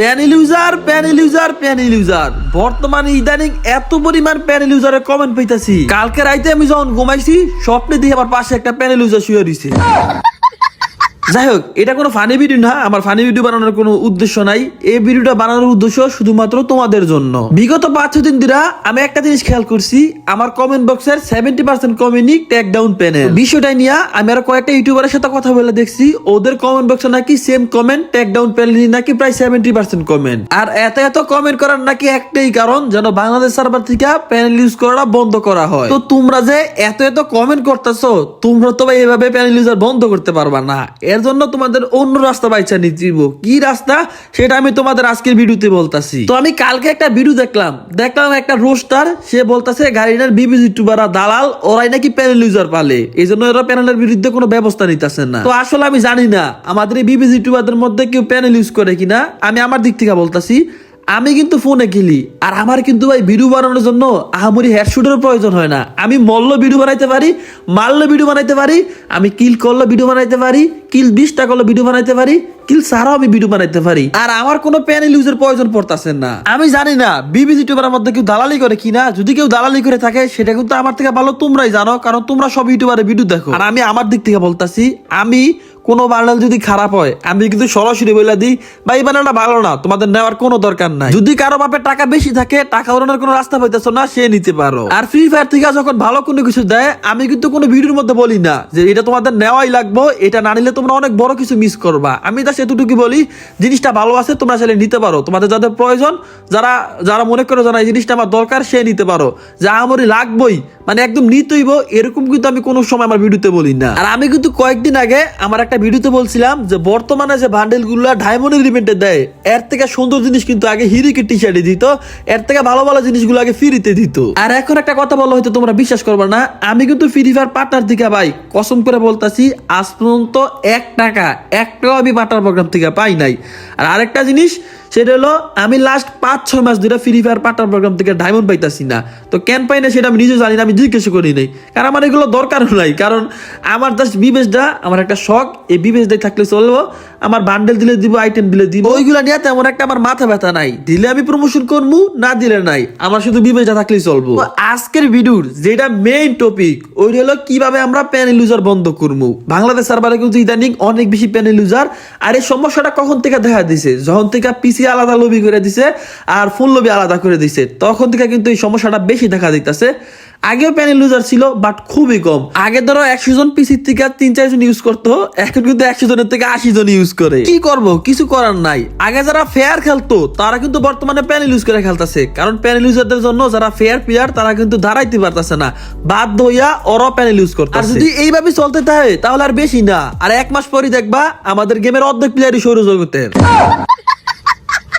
Panel user panel বর্তমানে ইদানিং এত পরিমাণ প্যানেল কমেন্ট পাইতাছি। কালকে রাইতে আমি যখন ঘুমাইছি, স্বপ্নে দিয়ে আমার পাশে একটা প্যানেল শুয়ে রইছে। যাই হোক এটা কোনো ফানি ভিডিও না, আমার ফানি ভিডিও বানানোর কোনো উদ্দেশ্য নাই। এই ভিডিওটা বানানোর উদ্দেশ্য শুধুমাত্র তোমাদের জন্য। বিগত পাঁচ দিন ধরে আমি একটা জিনিস খেয়াল করছি, আমার কমেন্ট বক্সের সেভেন্টি পার্সেন্ট কমেন্টই ট্যাগ ডাউন প্যানেল বিষয়টা নিয়ে আমি আরও কয়েকটা ইউটিউবারের সাথে কথা বলে দেখছি, ওদের কমেন্ট বক্সে নাকি same comment tag down panel নাকি প্রায় সেভেন্টি পার্সেন্ট কমেন্ট আর এত এত কমেন্ট করার নাকি একটাই কারণ, যেন বাংলাদেশ সার্ভার থেকে প্যানেল ইউজ করাটা বন্ধ করা হয়। তো তোমরা যে এত এত কমেন্ট করতেছো, তোমরা তো ভাই এভাবে প্যানেল ইউজার বন্ধ করতে পারবা না। এর জন্য তোমাদের অন্য রাস্তা বাইচা নিচ্ছিব কি রাস্তা? সেটা আমি তোমাদের আজকের ভিডিওতে বলতাছি। তো আমি কালকে একটা ভিডিও দেখলাম। দেখলাম একটা রোস্টার, সে বলতাছে গাড়িটার বিবিজ ইউটিউবাররা দালাল, ওরাই নাকি প্যানেল ইউজার পালে। এই জন্য এরা প্যানেলের বিরুদ্ধে কোনো ব্যবস্থা নিতেছে না। তো আসলে আমি জানি না, আমাদের এই বিবিজ ইউটিউবারদের মধ্যে কেউ প্যানেল ইউজ করে কিনা। আমি আমার দিক থেকে বলতাছি আমি কিন্তু ফোনে খেলি আর আমার কিন্তু ভাই ভিডিও বানানোর জন্য আহামরি হেডশুটের প্রয়োজন হয় না। আমি মল্ল ভিডিও বানাইতে পারি মারলে ভিডিও বানাইতে পারি, আমি কিল করলে ভিডিও বানাইতে পারি কিল বিশটা করলে ভিডিও বানাইতে পারি কিল ছাড়াও আমি ভিডিও বানাইতে পারি। আর আমার কোনো প্যানেল ইউজের প্রয়োজন পড়তেছে না। আমি জানি না বিবি ইউটিউবারের মধ্যে কেউ দালালি করে কিনা, যদি কেউ দালালি করে থাকে, সেটা কিন্তু আমার থেকে ভালো তোমরাই জানো, কারণ তোমরা সব ইউটিউবারের ভিডিও দেখো। আর আমি আমার দিক থেকে বলতাছি, আমি কোনো বান্ডেল যদি খারাপ হয়, আমি কিন্তু সরাসরি বলে দিই, ভাই, এই বান্ডেলটা ভালো না, তোমাদের নেওয়ার কোনো দরকার নাই। যদি কারও বাপের টাকা বেশি থাকে, টাকা ওড়ানোর কোনো রাস্তা পাইতেছো না, সে নিতে পারো। আর ফ্রি ফায়ার থেকে যখন ভালো কোনো কিছু দেয়, আমি কিন্তু কোনো ভিডিওর মধ্যে বলি না যে এটা তোমাদের নেওয়াই লাগবো, এটা না নিলে তোমরা অনেক বড় কিছু মিস করবা। আমি তা সেতুটুকু বলি, জিনিসটা ভালো আছে, তোমরা চাইলে নিতে পারো। তোমাদের যাদের প্রয়োজন, যারা যারা মনে করো জানা এই জিনিসটা আমার দরকার, সে নিতে পারো। যা আমারই লাগবই মানে একদম নিতেইব, এরকম কিন্তু আমি কোনো সময় আমার ভিডিওতে বলি না। আর আমি কিন্তু কয়েকদিন আগে আমার একটা ভিডিওতে বলছিলাম যে বর্তমানে যে বান্ডেলগুলো ডায়মন্ড এগ্রিমেন্টে দেয়, এর থেকে সুন্দর জিনিস কিন্তু আগে হিরিকে টি শার্টে দিত, এর থেকে ভালো ভালো জিনিসগুলো আগে ফ্রিতে দিত। আর এখন একটা কথা বলো, হয়তো তোমরা বিশ্বাস করব না, আমি কিন্তু ফ্রি ফায়ার পার্টনার থেকে ভাই কসম করে বলতাছি, আজ পর্যন্ত এক টাকা এক টাকা আমি পার্টনার প্রোগ্রাম থেকে পাই নাই। আর আরেকটা জিনিস সেটা হলো, আমি লাস্ট পাঁচ, ছয় মাস ধরে ফ্রি ফায়ার পার্টনার প্রোগ্রাম থেকে ডায়মন্ড পাইতাছি না। তো কেন পাই না সেটা আমি নিজে জানি না, আমি জিজ্ঞেস করি নাই। কারণ আমার এগুলো দরকার নাই। কারণ আমার জাস্ট বিবেশটা আমার একটা শখ, এই বিবেশটাই থাকলে চলবো। আমার বান্ডেল দিলে দিব আইটেম দিলে দিব। ওইগুলো নিয়ে তেমন একটা আমার মাথা ব্যথা নাই। দিলে আমি প্রমোশন করব না দিলে নাই। আমার শুধু বিবেশটা থাকলেই চলবো। আজকের ভিডিওর যেটা মেইন টপিক ওই হলো কীভাবে আমরা প্যানেল ইউজার বন্ধ করব বাংলাদেশ সার্ভারে কিন্তু ইদানিং অনেক বেশি প্যানেল ইউজার আর এই সমস্যাটা কখন থেকে দেখা দিছে? যখন থেকে পিসি আলাদা লবি করে দিছে আর ফুল লবি আলাদা করে দিছে। তখন থেকে কিন্তু এই সমস্যাটা বেশি দেখা দিতেছে। আগেও প্যানেল ইউজার ছিল বাট খুবই কম। আগে ধরো একশো জন পিসির থেকে তিন চারজন ইউজ করতো, এখন কিন্তু একশো জনের থেকে আশি জন ইউজ করে। কি করব? কিছু করার নাই। আগে যারা ফেয়ার খেলতো, তারা কিন্তু বর্তমানে প্যানেল ইউজ করে খেলতেছে। কারণ প্যানেল ইউজারদের জন্য যারা ফেয়ার প্লেয়ার তারা কিন্তু দাঁড়াইতে পারতেছে না। বাধ্য হইয়া ওরা প্যানেল ইউজ করতে আর যদি এইভাবে চলতে থাকে, তাহলে আর বেশি না। আর এক মাস পরই দেখবা, আমাদের গেমের অর্ধেক প্লেয়ারই সৌরজগতের।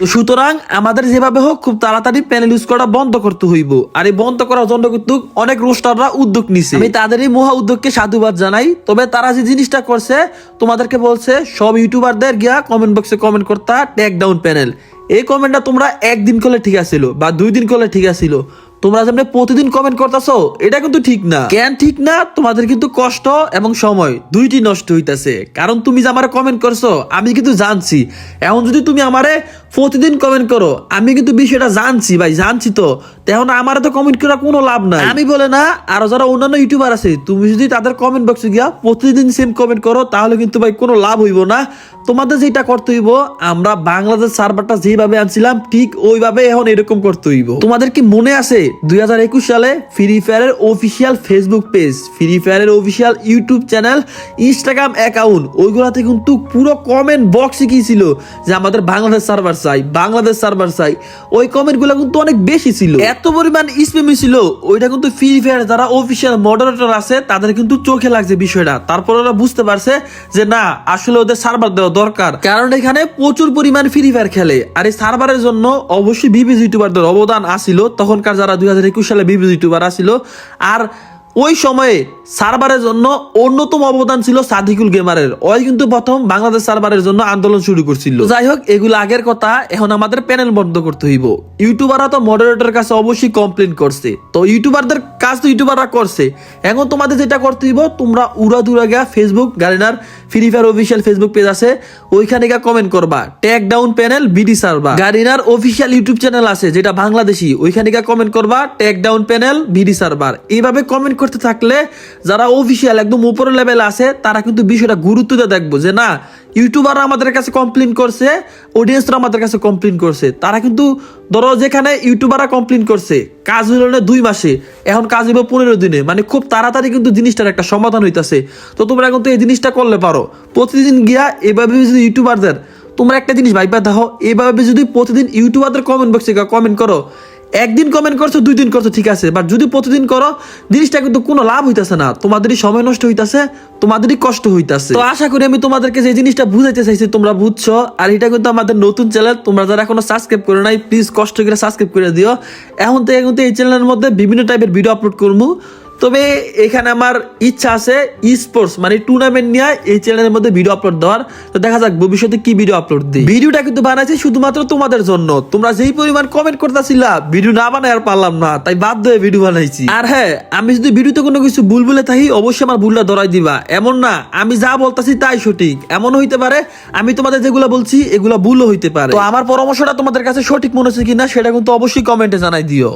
তো সুতরাং আমাদের যেভাবে হোক খুব তাড়াতাড়ি প্যানেল ইউজ করা বন্ধ করতে হইব। আর এই বন্ধ করার জন্য কিন্তু অনেক রোস্টাররা উদ্যোগ নিছে। আমি তাদের এই মহা উদ্যোগকে সাধুবাদ জানাই। তবে তারা যে জিনিসটা করছে, তোমাদেরকে বলছে, সব ইউটিউবারদের গিয়া কমেন্ট বক্সে কমেন্ট করতা টেক ডাউন প্যানেল এই কমেন্টটা তোমরা একদিন করলে ঠিক আছিল, বা দুই দিন করলে ঠিক আছিল। তোমরা যেমন প্রতিদিন কমেন্ট করতেছো, এটা কিন্তু ঠিক না। কেন ঠিক না? তোমাদের কিন্তু কষ্ট এবং সময় দুইটি নষ্ট হইতাছে। কারণ তুমি যে আমার কমেন্ট করছ, আমি কিন্তু জানছি। এখন যদি তুমি আমারে প্রতিদিন কমেন্ট করো। আমি কিন্তু বিষয়টা জানছি ভাই, জানছি তো। তেমন আমার তো কমেন্ট করার কোনো লাভ নাই। আমি বলে না, আরও যারা অন্যান্য ইউটিউবার আছে, তুমি যদি তাদের কমেন্ট বক্সে গিয়া প্রতিদিন সেম কমেন্ট করো, তাহলে কিন্তু ভাই কোনো লাভ হইব না। তোমাদের যেটা করতে হইব, আমরা বাংলাদেশ সার্ভারটা যেভাবে আনছিলাম, ঠিক ওইভাবে এখন এরকম করতে হইব। তোমাদের কি মনে আছে, দুই হাজার একুশ সালে ফ্রি ফায়ারের অফিসিয়াল ফেসবুক পেজ ফ্রি ফায়ারের official YouTube channel Instagram account ওইগুলাতে কিন্তু পুরো কমেন্ট বক্সে কি ছিল যে আমাদের বাংলাদেশ সার্ভার চাই বাংলাদেশ সার্ভার চাই ওই কমেন্টগুলো কিন্তু অনেক বেশি ছিল। এত পরিমাণ স্প্যামি ছিল, ওইটা কিন্তু ফ্রি ফায়ার যারা অফিসিয়াল মডারেটর আছে, তাদের কিন্তু চোখে লাগছে বিষয়টা। তারপর ওরা বুঝতে পারছে যে না, আসলে ওদের সার্ভার দেওয়া দরকার। কারণ এখানে প্রচুর পরিমাণ ফ্রি ফায়ার খেলে। আর এই সার্ভারের জন্য অবশ্যই বিবিজ ইউটিউবারদের অবদান আসিল তখনকার যারা দুই হাজার একুশ সালে বিবিজ ইউটিউবার আসিল আর ওই সময়ে সার্ভারের জন্য অন্যতম অবদান ছিল সাদিকুল গেমারের। ওই কিন্তু প্রথম বাংলাদেশ সার্ভারের জন্য আন্দোলন শুরু করছিল। যাই হোক এগুলো আগের কথা এখন আমাদের প্যানেল বন্ধ করতে হইব। ইউটিউবাররা তো মডারেটরের কাছে অবশ্যই কমপ্লেন করছে। তো ইউটিউবারদের কাজ তো ইউটিউবাররা করছে। এখন তোমাদের যেটা করতে হইব তোমরা উড়া দুরা গিয়া Facebook গারিনার free fire official Facebook page আছে ওইখানে গিয়া কমেন্ট করবা। Tag down panel BD server গারিনার official YouTube channel আছে যেটা বাংলাদেশি ওইখানে গিয়া কমেন্ট করবা tag down panel BD server এইভাবে কমেন্ট করতে থাকলে যারা অফিসিয়াল একদম উপরের লেভেল আছে, তারা কিন্তু বিষয়টা গুরুত্ব দিয়ে দেখব যে না ইউটিউবাররা আমাদের কাছে কমপ্লেন করছে অডিয়েন্সরা আমাদের কাছে কমপ্লেন করছে। তারা কিন্তু ধরো যেখানে ইউটিউবাররা কমপ্লেন করছে, কাজ হইল না দুই মাসে, এখন কাজ হইব পনেরো দিনে। মানে খুব তাড়াতাড়ি কিন্তু জিনিসটার একটা সমাধান হইতেছে। তো তোমরা কিন্তু এই জিনিসটা করলে পারো। প্রতিদিন গিয়া এভাবে যদি ইউটিউবারদের তোমরা একটা জিনিস ভাইবা দেখো, এভাবে যদি প্রতিদিন ইউটিউবারদের কমেন্ট বক্সে কমেন্ট করো একদিন কমেন্ট করছ দুই দিন করছ, ঠিক আছে। বাট যদি প্রতিদিন করো, জিনিসটা কিন্তু কোনো লাভ হইতাছে না। তোমাদেরই সময় নষ্ট হইতাছে, তোমাদেরই কষ্ট হইতেছে। তো আশা করি আমি তোমাদেরকে যে জিনিসটা বুঝাইতে চাইছি, তোমরা বুঝছ। আর এটা কিন্তু আমাদের নতুন চ্যানেল তোমরা যারা এখনও সাবস্ক্রাইব করে নাই প্লিজ কষ্ট করে সাবস্ক্রাইব করে দিও। এখন থেকে কিন্তু এই চ্যানেলের মধ্যে বিভিন্ন টাইপের ভিডিও আপলোড করব তবে এখানে আমার ইচ্ছা আছে স্পোর্টস মানে টুর্নামেন্ট নিয়ে এই চ্যানেলের মধ্যে ভিডিও আপলোড দেওয়ার। তো দেখা যাক ভবিষ্যতে কি ভিডিও আপলোড দিই। ভিডিওটা কিন্তু বানাইছি শুধুমাত্র তোমাদের জন্য। তোমরা যেই পরিমাণ কমেন্ট করতেছিলা ভিডিও না বানাই আর পারলাম না তাই বাধ্য হয়ে ভিডিও বানাইছি। আর হ্যাঁ আমি যদি ভিডিওতে কোনো কিছু ভুল বলে থাকি অবশ্যই আমার ভুলটা ধরাই দিবা। এমন না আমি যা বলতাছি তাই সঠিক। এমন হইতে পারে আমি তোমাদের যেগুলো বলছি এগুলো ভুলও হইতে পারে। তো আমার পরামর্শটা তোমাদের কাছে সঠিক মনে হচ্ছে কিনা সেটা কিন্তু অবশ্যই কমেন্টে জানাই দিও।